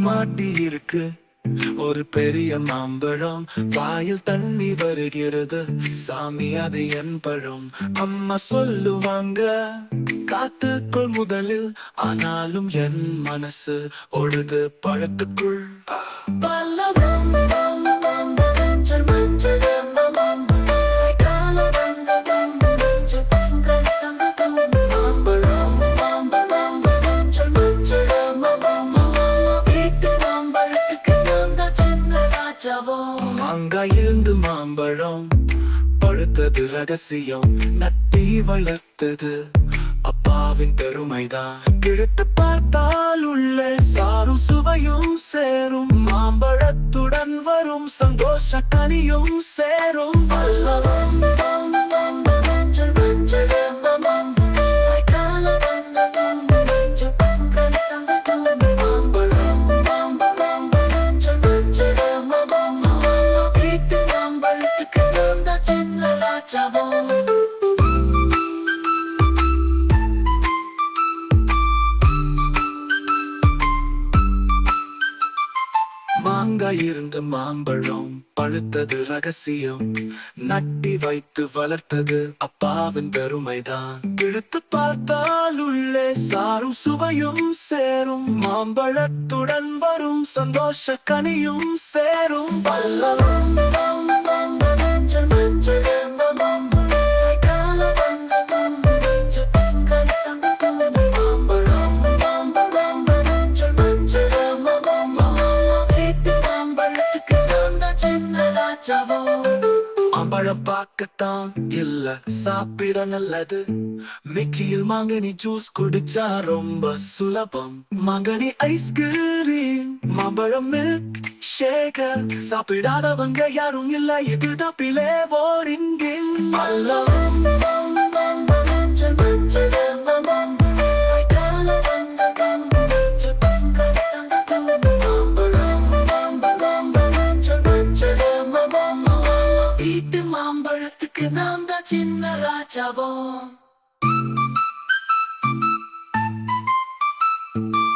மாட்டி இருக்கு ஒரு பெரிய மாம்பழம் வாயில் தண்ணி வருகிறது. சாமி அது என் பழம். அம்மா சொல்லுவாங்க காத்துக்குள் முதலில் ஆனாலும் என் மனசு ஒழுது பழத்துக்குள். பல்லவ ராஜாவும் மாங்காய் இருந்து மாம்பழம் பழுத்தது ரகசியம் நட்டி வளர்த்தது அப்பாவின் பெருமைதான். கிழத்து பார்த்தால் உள்ளே சாரும் சுவையும் சேரும் மாம்பழத்துடன் வரும் சந்தோஷ கனியும் சேரும். பல்லவம் ராஜாவும் மாங்காய் இருந்த மாம்பழம் பழுத்தது ரகசியம். நட்டி வைத்து வளர்த்தது அப்பாவின் பெருமைதான். இழுத்து பார்த்தால் உள்ளே சாரும் சுவையும் சேரும். மாம்பழத்துடன் வரும் சந்தோஷ கனியும் சேரும். பல்லவம் சின்ன ராஜாவும் பார்க்கத்தான் இல்ல சாப்பிட நல்லது. மிக்சியில் மாங்கனி ஜூஸ் குடிச்சா ரொம்ப சுலபம். மாங்கனி ஐஸ்கிரீம் மாம்பழம் மில்க் ஷேகர் சாப்பிடாதவங்க யாரும் இல்ல இதுதான் பிளே போரிங்கிங் மஞ்சள் மஞ்சள். sonda chinna rajavom thank